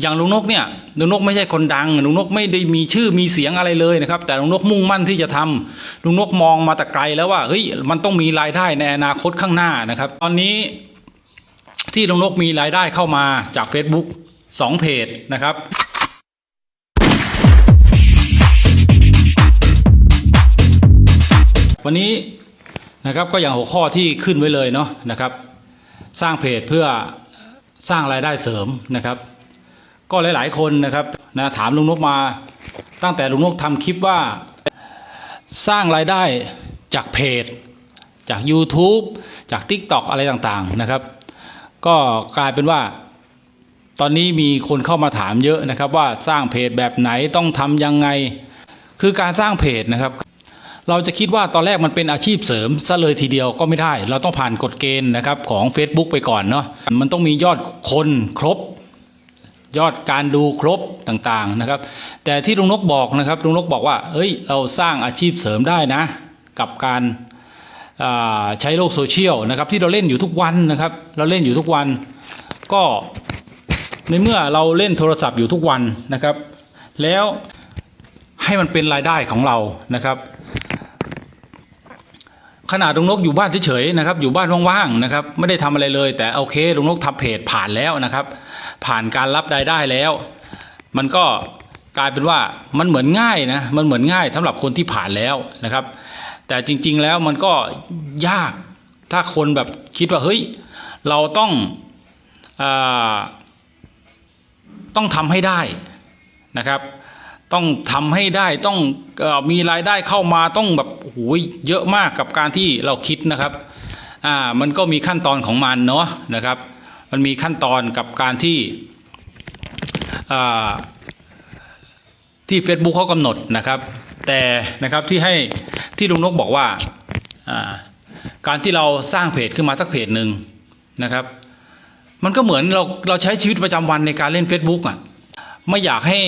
อย่างลุงนกเนี่ยลุงนกไม่ใช่คนดังลุงนกไม่ได้มีชื่อมีเสียงอะไรเลยนะครับ แต่ลุงนกมุ่งมั่นที่จะทำลุงนกมองมาแต่ไกลแล้วว่าเฮ้ยมันต้องมีรายได้ในอนาคตข้างหน้านะครับ ตอนนี้ที่ลุงนกมีรายได้เข้ามาจาก Facebook สองเพจนะครับวันนี้นะครับก็อย่างหัวข้อที่ขึ้นไว้เลยเนาะนะครับ สร้างเพจเพื่อสร้างรายได้เสริมนะครับ ก็หลาย ๆ คนนะครับนะถามลุงนกมา ตั้งแต่ลุงนกทำคลิปว่าสร้างรายได้จากเพจ จาก YouTube จาก TikTok อะไรต่าง ๆ นะครับ ก็กลายเป็นว่า ตอนนี้มีคนเข้ามาถามเยอะนะครับว่าสร้างเพจแบบไหนต้องทำยังไง คือการสร้างเพจนะครับ เราจะคิดว่าตอนแรกมันเป็นอาชีพเสริมซะเลยทีเดียวก็ไม่ได้ เราต้องผ่านกฎเกณฑ์นะครับของ Facebook ไปก่อนเนาะมันต้องมียอดคนครบ ยอดการดูครบต่างๆนะครับ แต่ที่ลุงนกบอกนะครับลุงนกบอกว่าเอ้ยเราสร้างอาชีพเสริมได้นะ กับการาใช้โลกโซเชียลนะครับ ที่เราเล่นอยู่ทุกวันนะครับ เราเล่นอยู่ทุกวัน ก็ในเมื่อเราเล่นโทรศัพท์อยู่ทุกวันนะครับ แล้วให้มันเป็นรายได้ของเรานะครับ ขนาดลุงนกอยู่บ้านเฉยๆนะครับ อยู่บ้านว่างๆนะครับ ไม่ได้ทำอะไรเลย แต่โอเคลุงนกทำเพจผ่านแล้วนะครับ ผ่านการรับรายได้แล้ว มันก็กลายเป็นว่ามันเหมือนง่ายนะมันเหมือนง่ายสำหรับคนที่ผ่านแล้วนะครับ แต่จริง ๆแล้วมันก็ยากถ้าคนแบบคิดว่าเฮ้ยเราต้องอต้องทำให้ได้นะครับ ต้องทำให้ได้ต้องอมีรายได้เข้ามาต้องแบบโอ้โหเยอะมากกับการที่เราคิดนะครับอ่ามันก็มีขั้นตอนของมันเนาะนะครับ มันมีขั้นตอนกับการที่อ่าที่ Facebook เขากำหนดนะครับ แต่นะครับที่ให้ที่ลุงนกบอกว่าอ่าการที่เราสร้างเพจขึ้นมาสักเพจหนึ่งนะครับ มันก็เหมือนเราเราใช้ชีวิตประจำวันในการเล่น Facebook อะ ไม่อยากให้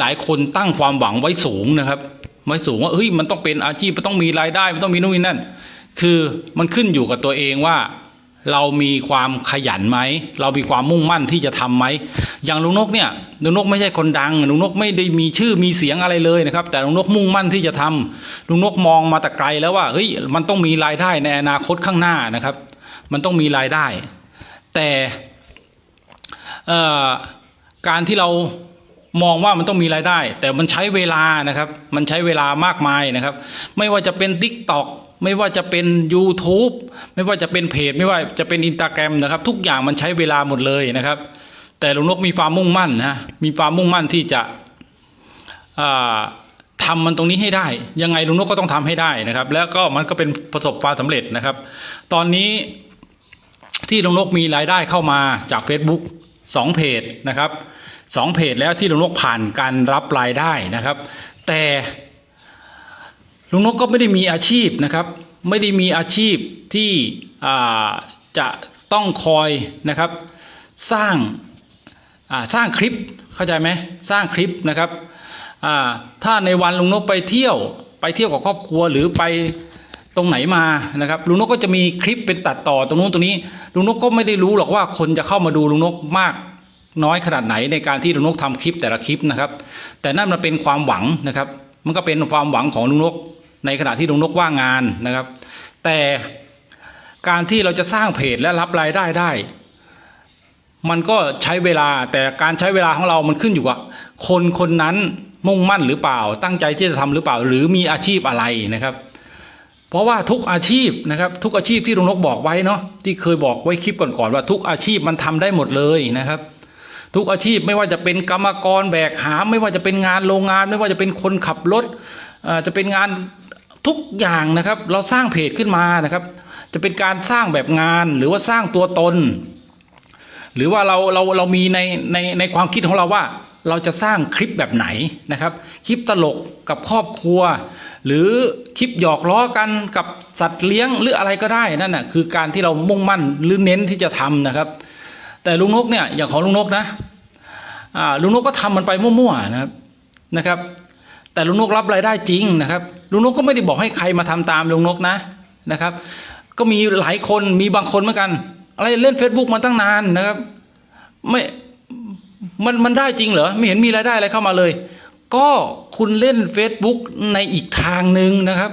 หลาย ๆ คนตั้งความหวังไว้สูงนะครับ ไว้สูงว่าเฮ้ยมันต้องเป็นอาชีพมันต้องมีรายได้มันต้องมีนู่นนี่นั่น คือมันขึ้นอยู่กับตัวเองว่า เรามีความขยันไหมเรามีความมุ่งมั่นที่จะทำไหมอย่างลุงนกเนี่ยลุงนกไม่ใช่คนดังลุงนกไม่ได้มีชื่อมีเสียงอะไรเลยนะครับ แต่ลุงนกมุ่งมั่นที่จะทำลุงนกมองมาแต่ไกลแล้วว่าเฮ้ยมันต้องมีรายได้ในอนาคตข้างหน้านะครับ มันต้องมีรายได้ แต่การที่เรา มองว่ามันต้องมีรายได้ แต่มันใช้เวลานะครับ มันใช้เวลามากมายนะครับ ไม่ว่าจะเป็น t ิ k t o k ไม่ว่าจะเป็น YouTube ไม่ว่าจะเป็นเพจ ไม่ว่าจะเป็นอิน t a g r รมนะครับ ทุกอย่างมันใช้เวลาหมดเลยนะครับ แต่ลุงนกมีความมุ่งมั่นนะมีความมุ่งมั่นที่จะอ่าทำมันตรงนี้ให้ได้ ยังไงลุงนกก็ต้องทำให้ได้นะครับ แล้วก็มันก็เป็นประสบความสำเร็จนะครับ ตอนนี้ที่ลุงนกมีรายได้เข้ามาจาก Facebook สองเพจนะครับสองเพจแล้วที่ลุงนกผ่านการรับรายได้นะครับ แต่ลุงนกก็ไม่ได้มีอาชีพนะครับ ไม่ได้มีอาชีพที่จะต้องคอยนะครับ สร้างสร้างคลิปเข้าใจไหมสร้างคลิปนะครับถ้าในวันลุงนกไปเที่ยวไปเที่ยวกับครอบครัวหรือไป ตรงไหนมานะครับลุงนกก็จะมีคลิปเป็นตัดต่อตรงนู้นตรงนี้ลุงนกก็ไม่ได้รู้หรอกว่าคนจะเข้ามาดูลุงนกมากน้อยขนาดไหนในการที่ลุงนกทำคลิปแต่ละคลิปนะครับ แต่นั่นมันเป็นความหวังนะครับ มันก็เป็นความหวังของลุงนก ในขณะที่ลุงนกว่างงานนะครับ แต่การที่เราจะสร้างเพจและรับรายได้ได้ มันก็ใช้เวลาแต่การใช้เวลาของเรามันขึ้นอยู่กับคนคนนั้นมุ่งมั่นหรือเปล่า ตั้งใจที่จะทำหรือเปล่า หรือมีอาชีพอะไรนะครับ เพราะว่าทุกอาชีพนะครับ ทุกอาชีพที่ลุงนกบอกไว้เนาะที่เคยบอกไว้คลิปก่อนๆว่าทุกอาชีพมันทำได้หมดเลยนะครับ ทุกอาชีพไม่ว่าจะเป็นกรรมกรแบกหาม ไม่ว่าจะเป็นงานโรงงาน ไม่ว่าจะเป็นคนขับรถอ่อจะเป็นงานทุกอย่างนะครับ เราสร้างเพจขึ้นมานะครับ จะเป็นการสร้างแบบงานหรือว่าสร้างตัวตน หรือว่าเราเราเรามีในในในความคิดของเราว่า เราจะสร้างคลิปแบบไหนนะครับ คลิปตลกกับครอบครัว หรือคลิปหยอกล้อกันกับสัตว์เลี้ยงหรืออะไรก็ได้นั่นน่ะคือการที่เรามุ่งมั่นหรือเน้นที่จะทำนะครับ แต่ลุงนกเนี่ยอย่างของลุงนกนะอ่าลุงนกก็ทำมันไปมั่วๆนะครับนะครับ แต่ลุงนกรับรายได้จริงนะครับลุงนกก็ไม่ได้บอกให้ใครมาทำตามลุงนกนะนะครับ ก็มีหลายคนมีบางคนเหมือนกัน อะไรเล่น Facebook มาตั้งนานนะครับ ไม่มันมันได้จริงเหรอ ไม่เห็นมีรายได้อะไรเข้ามาเลย ก็คุณเล่น Facebook ในอีกทางหนึ่งนะครับ